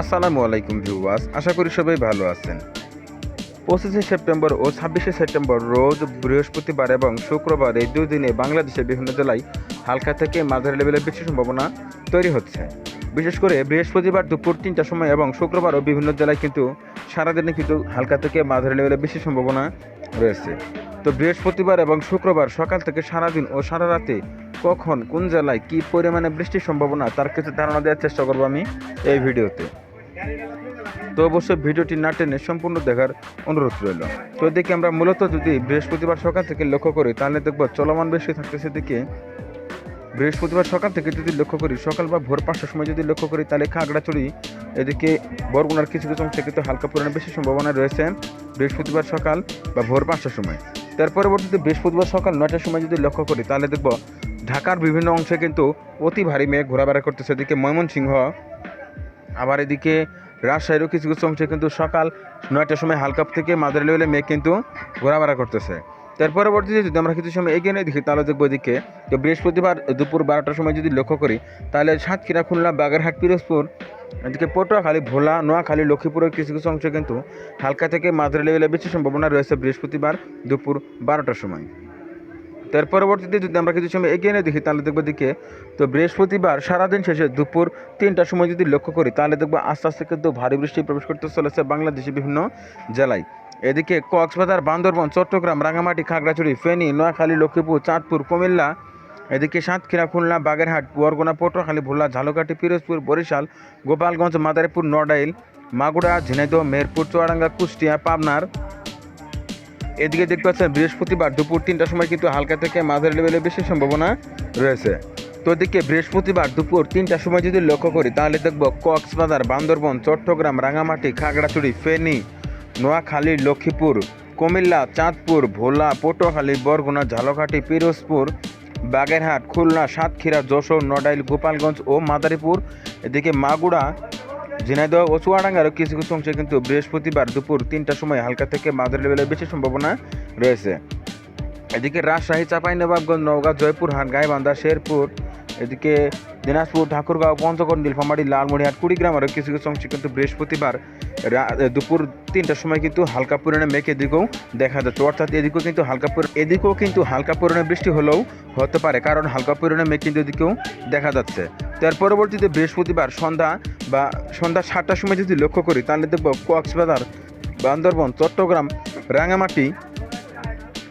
আসসালামু আলাইকুম ভিউয়ার্স, আশা করি সবাই ভালো আছেন। পঁচিশে সেপ্টেম্বর ও ছাব্বিশে সেপ্টেম্বর রোজ বৃহস্পতিবার এবং শুক্রবার এই দুই দিনে বাংলাদেশের বিভিন্ন জেলায় হালকা থেকে মাঝারি লেভেলের বৃষ্টির সম্ভাবনা তৈরি হচ্ছে। বিশেষ করে বৃহস্পতিবার দুপুর তিনটার সময় এবং শুক্রবারও বিভিন্ন জেলায় কিন্তু সারাদিনে কিন্তু হালকা থেকে মাঝারি লেভেলের বৃষ্টির সম্ভাবনা রয়েছে। তো বৃহস্পতিবার এবং শুক্রবার সকাল থেকে সারাদিন ও সারা রাতে কখন কোন জেলায় কী পরিমাণে বৃষ্টির সম্ভাবনা, তার কিছু ধারণা দেওয়ার চেষ্টা করব আমি এই ভিডিওতে। তো অবশ্যই ভিডিওটি না টেনে সম্পূর্ণ দেখার অনুরোধ রইল। তো এদিকে আমরা মূলত যদি বৃহস্পতিবার সকাল থেকে লক্ষ্য করি, তাহলে দেখব চলমান বেশি থাকতেছে দিকে বৃহস্পতিবার সকাল থেকে যদি লক্ষ্য করি, সকাল বা ভোর পাঁচটার সময় যদি লক্ষ্য করি, তাহলে খাগড়াছড়ি এদিকে বরগুনার কিছু কিছু অংশে কিন্তু হালকা পরিমাণে বেশি সম্ভাবনা রয়েছে বৃহস্পতিবার সকাল বা ভোর পাঁচটার সময়। তার পরবর্তীতে বৃহস্পতিবার সকাল নয়টার সময় যদি লক্ষ্য করি, তাহলে দেখব ঢাকার বিভিন্ন অংশে কিন্তু অতি ভারী মেঘ ঘোরাফেরা করতেছে। এদিকে ময়মনসিংহ, আবার এদিকে রাজশাহীরও কিছু কিছু অংশে কিন্তু সকাল নয়টার সময় হালকা থেকে মাদার লেভেলে মেঘ কিন্তু ঘোরাফেরা করতেছে। তার পরবর্তীতে যদি আমরা কিছু সময় এগিয়ে নিয়ে দেখি, তাহলে দেখব এদিকে তো বৃহস্পতিবার দুপুর বারোটার সময় যদি লক্ষ্য করি, তাহলে সাতক্ষীরা, খুলনা, বাগেরহাট, পিরোজপুর, এদিকে পটুয়াখালী, ভোলা, নোয়াখালী, লক্ষ্মীপুরের কিছু কিছু অংশে কিন্তু হালকা থেকে মাঝারি লেভেলে বেশি সম্ভাবনা রয়েছে বৃহস্পতিবার দুপুর বারোটার সময়। তার পরবর্তীতে যদি আমরা কিছু সময় এগিয়ে নিয়ে দেখি, তাহলে দেখব দিকে, তো বৃহস্পতিবার সারাদিন শেষে দুপুর তিনটার সময় যদি লক্ষ্য করি, তাহলে দেখব আস্তে আস্তে কিন্তু ভারী বৃষ্টি প্রবেশ করতে চলেছে বাংলাদেশের বিভিন্ন জেলায়। এদিকে কক্সবাজার, বান্দরবন, চট্টগ্রাম রাঙামাটি খাগড়াছড়ি, ফেনী, নোয়াখালী, লক্ষ্মীপুর, চাঁদপুর, কুমিল্লা, এদিকে সাতক্ষীরা, খুলনা, বাগেরহাট, বরগুনা, পটুয়াখালী, ভোলা, ঝালকাঠি, পিরোজপুর, বরিশাল, গোপালগঞ্জ, মাদারীপুর, নড়াইল মাগুড়া ঝিনাইদহ, মেহেরপুর, চুয়াডাঙ্গা, কুষ্টিয়া, পাবনার এদিকে দেখতে পাচ্ছেন বৃহস্পতিবার দুপুর তিনটার সময় কিন্তু হালকা থেকে মাঝারি লেভেলে বেশি সম্ভাবনা রয়েছে। তো এদিকে বৃহস্পতিবার দুপুর তিনটার সময় যদি লক্ষ্য করি, তাহলে দেখব কক্সবাজার, বান্দরবন, চট্টগ্রাম, রাঙামাটি, খাগড়াছড়ি, ফেনী, নোয়াখালী, লক্ষ্মীপুর, কুমিল্লা, চাঁদপুর, ভোলা, পটুয়াখালী, বরগুনা, ঝালকাঠি, পিরোজপুর, বাগেরহাট, খুলনা, সাতক্ষীরা, যশোর, নড়াইল, গোপালগঞ্জ ও মাদারীপুর। এদিকে মাগুরা ঝিনাইদহ ও চুয়াডাঙ্গারও কিছু কিছু অংশে কিন্তু বৃহস্পতিবার দুপুর তিনটার সময় হালকা থেকে মাঝারি লেভেলের বেশি সম্ভাবনা রয়েছে। এদিকে রাজশাহী, চাঁপাইনবাবগঞ্জ, নওগাঁ জয়পুরহাট গাইবান্ধা, শেরপুর, এদিকে দিনাজপুর, ঠাকুরগাঁও, পঞ্চগড়, নীলফামারী, লালমনিহাট কুড়িগ্রাম আরও কিছু কিছু অংশে কিন্তু বৃহস্পতিবার দুপুর তিনটার সময় কিন্তু হালকা পরিমাণে মেঘ এদিকেও দেখা যাচ্ছে। অর্থাৎ এদিকেও কিন্তু হালকা এদিকেও কিন্তু হালকা পরিমাণে বৃষ্টি হলেও হতে পারে, কারণ হালকা পরিমাণে মেঘ কিন্তু এদিকেও দেখা যাচ্ছে। তার পরবর্তীতে বৃহস্পতিবার সন্ধ্যা বা সন্ধ্যা সাতটার সময় যদি লক্ষ্য করি, তাহলে দেখব কক্সবাজার, বান্দরবন, চট্টগ্রাম রাঙামাটি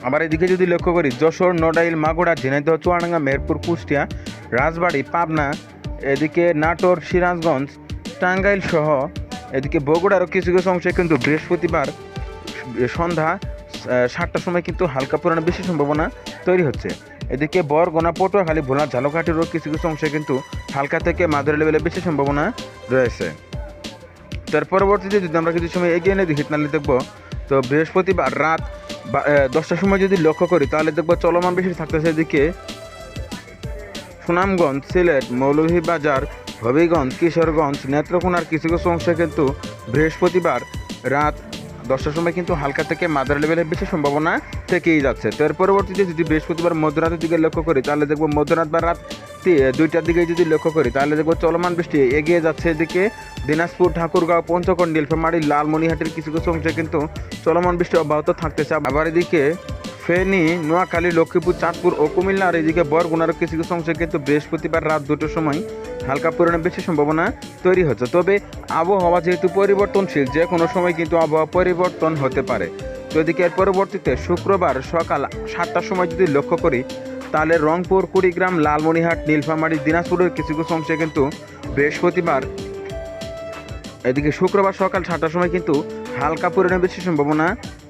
আবার এদিকে যদি লক্ষ্য করি, যশোর, নড়াইল, মাগুরা, ঝিনাইদহ, চুয়াডাঙ্গা মেহেরপুর কুষ্টিয়া, রাজবাড়ি, পাবনা, এদিকে নাটোর, সিরাজগঞ্জ, টাঙ্গাইল সহ এদিকে বগুড়ারও কিছু কিছু অংশে কিন্তু বৃহস্পতিবার সন্ধ্যা সাতটার সময় কিন্তু হালকা পরিমাণে বেশি সম্ভাবনা তৈরি হচ্ছে। এদিকে বরগোনা পটুয়াখালী ভোলা ঝালকাঠিরও কিছু কিছু অংশে কিন্তু হালকা থেকে মাঝারি লেভেলে বেশি সম্ভাবনা রয়েছে। তার পরবর্তীতে যদি আমরা কিছু সময় এগিয়ে নিয়ে দেখি, তাহলে দেখব, তো বৃহস্পতিবার রাত দশটার সময় যদি লক্ষ্য করি, তাহলে দেখব চলমান বৃষ্টি থাকতেছে এদিকে সুনামগঞ্জ, সিলেট, মৌলভীবাজার, হবিগঞ্জ, কিশোরগঞ্জ, নেত্রকোনার কিছু কিছু অংশে কিন্তু বৃহস্পতিবার রাত দশটার সময় কিন্তু হালকা থেকে মাদার লেভেলের বেশি সম্ভাবনা থেকেই যাচ্ছে। তো এর পরবর্তীতে যদি বৃহস্পতিবার মধ্যরাতের দিকে লক্ষ্য করি, তাহলে দেখব মধ্যরাত বা রাত দুইটার দিকে যদি লক্ষ্য করি, তাহলে দেখব চলমান বৃষ্টি এগিয়ে যাচ্ছে। এদিকে দিনাজপুর, ঠাকুরগাঁও পঞ্চকোণ নীলফামারী লালমনিহাটের কিছু কিছু অংশে কিন্তু চলমান বৃষ্টি অব্যাহত থাকতেছে। আবার এদিকে ফেনী, নোয়াখালী, লক্ষ্মীপুর, চাঁদপুর ও কুমিল্লার এদিকে বরগুনার কিছু কিছু অংশে কিন্তু বৃহস্পতিবার রাত দুটোর সময় হালকা পরিমাণে বেশি সম্ভাবনা তৈরি হচ্ছে। তবে আবহাওয়া যেহেতু পরিবর্তনশীল, যে কোনো সময় কিন্তু আবহাওয়া পরিবর্তন হতে পারে। তো এদিকে এর পরবর্তীতে শুক্রবার সকাল সাতটার সময় যদি লক্ষ্য করি, তাহলে রংপুর, কুড়িগ্রাম লালমনিহাট নীলফামারী, দিনাজপুরের কিছু কিছু অংশে কিন্তু বৃহস্পতিবার এদিকে শুক্রবার সকাল সাতটার সময় কিন্তু হালকা পরিমাণে বেশি সম্ভাবনা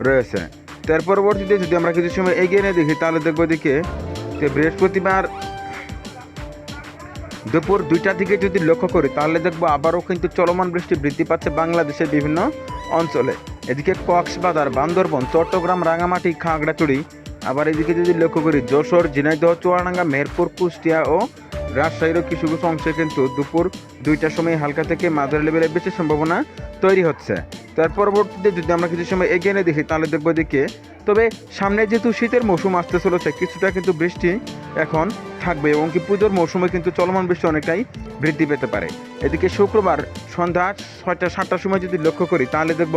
রয়েছে। তার পরবর্তীতে যদি আমরা কিছু সময় এগিয়ে নিয়ে দেখি, তাহলে দেখব এদিকে যে বৃহস্পতিবার দুপুর দুইটার দিকে যদি লক্ষ্য করি, তাহলে দেখব আবারও কিন্তু চলমান বৃষ্টি বৃদ্ধি পাচ্ছে বাংলাদেশের বিভিন্ন অঞ্চলে। এদিকে কক্সবাজার, বান্দরবন, চট্টগ্রাম রাঙামাটি খাগড়াছড়ি, আবার এদিকে যদি লক্ষ্য করি, যশোর, ঝিনাইদহ, চুয়াডাঙ্গা, মেহেরপুর, কুষ্টিয়া ও রাজশাহীরও কিছু কিছু অংশে কিন্তু দুপুর দুইটার সময় হালকা থেকে মাঝারি লেভেলের বেশি সম্ভাবনা তৈরি হচ্ছে। তার পরবর্তীতে যদি আমরা কিছু সময় এগিয়ে নিয়ে দেখি, তাহলে দেখব এদিকে। তবে সামনে যেহেতু শীতের মৌসুম আসতে চলেছে, কিছুটা কিন্তু বৃষ্টি এখন থাকবে এবং কি পুজোর মৌসুমে কিন্তু চলমান বৃষ্টি অনেকটাই বৃদ্ধি পেতে পারে। এদিকে শুক্রবার সন্ধ্যা ছয়টা, সাতটার সময় যদি লক্ষ্য করি, তাহলে দেখব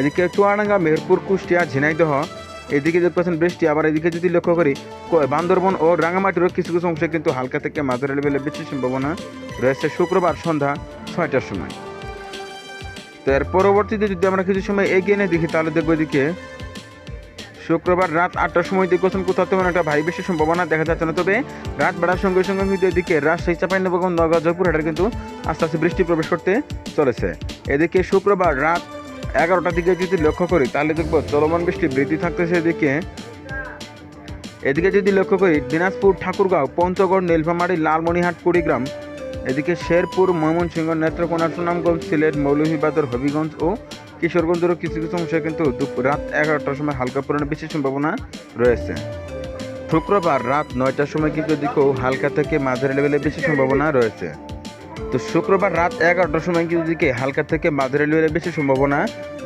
এদিকে চুয়াডাঙ্গা, মেহেরপুর, কুষ্টিয়া, ঝিনাইদহ, এদিকে দেখতে পাচ্ছেন বৃষ্টি। আবার এদিকে যদি লক্ষ্য করি বান্দরবন ও রাঙামাটিরও কিছু কিছু অংশে কিন্তু হালকা থেকে মাঝারি লেভেলের বেশি সম্ভাবনা রয়েছে শুক্রবার সন্ধ্যা ছয়টার সময়। তো এর পরবর্তীতে যদি আমরা কিছু সময় এগিয়ে নিয়ে দেখি, তাহলে দেখব এদিকে শুক্রবার রাত আটটার সময় দেখছেন কোথাও তেমন একটা ভারী বেশি সম্ভাবনা দেখা যাচ্ছে না। তবে রাত বাড়ার সঙ্গে সঙ্গে কিন্তু এদিকে রাজশাহী, চাপাইনবাবগঞ্জ নগাঁও জয়পুরহাটের কিন্তু আস্তে আস্তে বৃষ্টি প্রবেশ করতে চলেছে। এদিকে শুক্রবার রাত এগারোটার দিকে যদি লক্ষ্য করি, তাহলে দেখব চলমান বৃষ্টি বৃদ্ধি থাকতেছে এদিকে। এদিকে যদি লক্ষ্য করি, দিনাজপুর, ঠাকুরগাঁও, পঞ্চগড়, নীলফামারী লালমনিহাট কুড়িগ্রাম এদিকে শেরপুর, ময়মনসিংহ নেত্রকোনা সুনামগঞ্জ, সিলেট মৌলভীবাদর হবিগঞ্জ ও কিশোরগঞ্জেরও কিছু কিছু অংশে কিন্তু রাত এগারোটার সময় হালকা পরিমাণে বেশি সম্ভাবনা রয়েছে। শুক্রবার রাত নয়টার সময় কিন্তু এদিকেও হালকা থেকে মাঝারি লেভেলে বেশি সম্ভাবনা রয়েছে। তো শুক্রবার রাত এগারোটার সময় কিন্তু এদিকে হালকা থেকে মাঝারি লেভেলে বেশি সম্ভাবনা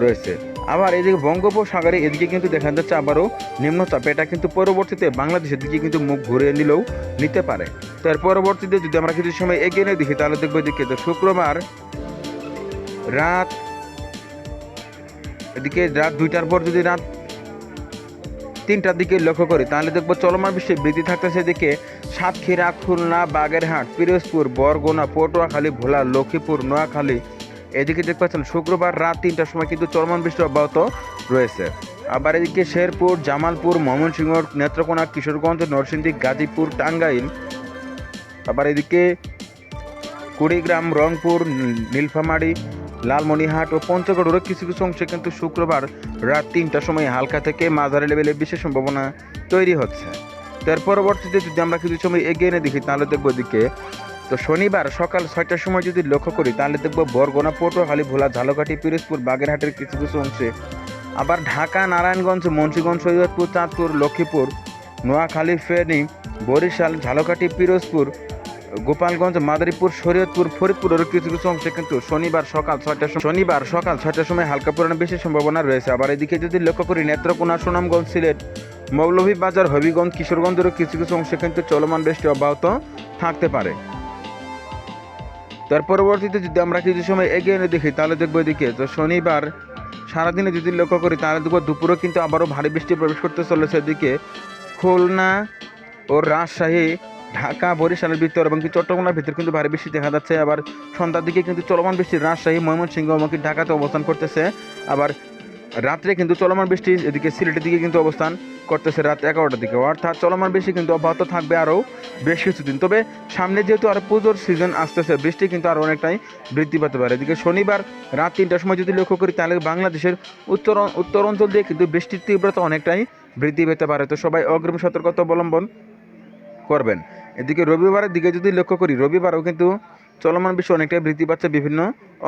রয়েছে। আবার এদিকে বঙ্গোপসাগরে এদিকে কিন্তু দেখা যাচ্ছে আবারও নিম্নচাপ। এটা কিন্তু পরবর্তীতে বাংলাদেশের দিকে কিন্তু মুখ ঘুরিয়ে নিলেও নিতে পারে। তো এর পরবর্তীতে যদি আমরা কিছু সময় এগিয়ে নিয়ে দেখি, তাহলে দেখব এদিকে তো শুক্রবার রাত এদিকে রাত দুইটার পর যদি রাত তিনটার দিকে লক্ষ্য করি, তাহলে দেখব চলমান বৃষ্টি বৃদ্ধি থাকতেছে এদিকে সাতক্ষীরা, খুলনা, বাগেরহাট, পিরোজপুর, বরগুনা, পটুয়াখালী, ভোলা, লক্ষ্মীপুর, নোয়াখালী। এদিকে দেখতে পাচ্ছেন শুক্রবার রাত তিনটার সময় কিন্তু চলমান বৃষ্টি অব্যাহত রয়েছে। আবার এদিকে শেরপুর, জামালপুর, ময়মনসিংহ, নেত্রকোনা, কিশোরগঞ্জ, নরসিংদী, গাজীপুর, টাঙ্গাইল। আবার এদিকে কুড়িগ্রাম, রংপুর নীল- নীলফামারী লালমনিহাট ও পঞ্চগড়েরও কিছু কিছু অংশে কিন্তু শুক্রবার রাত তিনটার সময় হালকা থেকে মাঝারি লেভেলে বিশেষ সম্ভাবনা তৈরি হচ্ছে। তার পরবর্তীতে যদি আমরা কিছু সময় এগিয়ে এনে দেখি, তাহলে দেখব এদিকে তো শনিবার সকাল ছয়টার সময় যদি লক্ষ্য করি, তাহলে দেখব বরগোনা, পটুয়াখালী, ভোলা, ঝালকাঠি, পিরোজপুর, বাগেরহাটের কিছু কিছু অংশে। আবার ঢাকা, নারায়ণগঞ্জ, মুন্সিগঞ্জ, সৈয়দপুর, চাঁদপুর, লক্ষ্মীপুর, নোয়াখালী, ফেনী, বরিশাল, ঝালকাঠি, পিরোজপুর গোপালগঞ্জ, মাদারীপুর, শরীয়তপুর ফরিদপুরের কিছু কিছু অংশে কিন্তু শনিবার সকাল ছয়টার সময় শনিবার সকাল ছয়টার সময় হালকা পরিমাণে বেশি সম্ভাবনা রয়েছে। আবার এদিকে যদি লক্ষ্য করি, নেত্রকোনা, সুনামগঞ্জ, সিলেট, মৌলভীবাজার, হবিগঞ্জ, কিশোরগঞ্জেরও কিছু কিছু অংশে কিন্তু চলমান বৃষ্টি অব্যাহত থাকতে পারে। তার পরবর্তীতে যদি আমরা কিছু সময় এগিয়ে এনে দেখি, তাহলে দেখব এদিকে তো শনিবার সারাদিনে যদি লক্ষ্য করি, তাহলে দেখব দুপুরেও কিন্তু আবারও ভারী বৃষ্টি প্রবেশ করতে চলেছে। এদিকে খুলনা ও রাজশাহী ঢাকা, বরিশালের ভিতর এবং কি চট্টগ্রামের ভিতর কিন্তু ভারী বৃষ্টি দেখা যাচ্ছে। আবার সন্ধ্যার দিকে কিন্তু চলমান বৃষ্টি রাজশাহী, ময়মনসিংহ এবং কি ঢাকাতে অবস্থান করতেছে। আবার রাত্রে কিন্তু চলমান বৃষ্টি এদিকে সিলেটের দিকে কিন্তু অবস্থান করতেছে রাত এগারোটার দিকে। অর্থাৎ চলমান বৃষ্টি কিন্তু অব্যাহত থাকবে আরও বেশ কিছুদিন। তবে সামনে যেহেতু আর পুজোর সিজন আসতেছে, বৃষ্টি কিন্তু আরও অনেকটাই বৃদ্ধি পেতে পারে। এদিকে শনিবার রাত তিনটার সময় যদি লক্ষ্য করি, তাহলে বাংলাদেশের উত্তর উত্তর অঞ্চল দিয়ে কিন্তু বৃষ্টির তীব্রতা অনেকটাই বৃদ্ধি পেতে পারে। তো সবাই অগ্রিম সতর্কতা অবলম্বন করবেন। এদিকে রবিবারের দিকে যদি লক্ষ্য করি, রবিবারও কিন্তু চলমান বৃষ্টি অনেকটাই বৃদ্ধি পাচ্ছে বিভিন্ন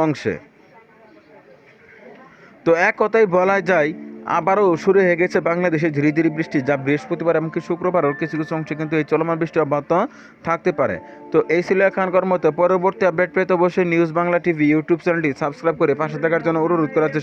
অংশে। তো এক কথাই বলা যায়, আবারও শুরু হয়ে গেছে বাংলাদেশে ধীরে ধীরে বৃষ্টি, যা বৃহস্পতিবার এমনকি শুক্রবারও কিছু কিছু অংশে কিন্তু এই চলমান বৃষ্টি অব্যাহত থাকতে পারে। তো এই ছিল এখানকার মতো। পরবর্তী আপডেট পেতে অবশ্যই নিউজ বাংলা টিভি ইউটিউব চ্যানেলটি সাবস্ক্রাইব করে পাশে থাকার জন্য অনুরোধ করা হচ্ছে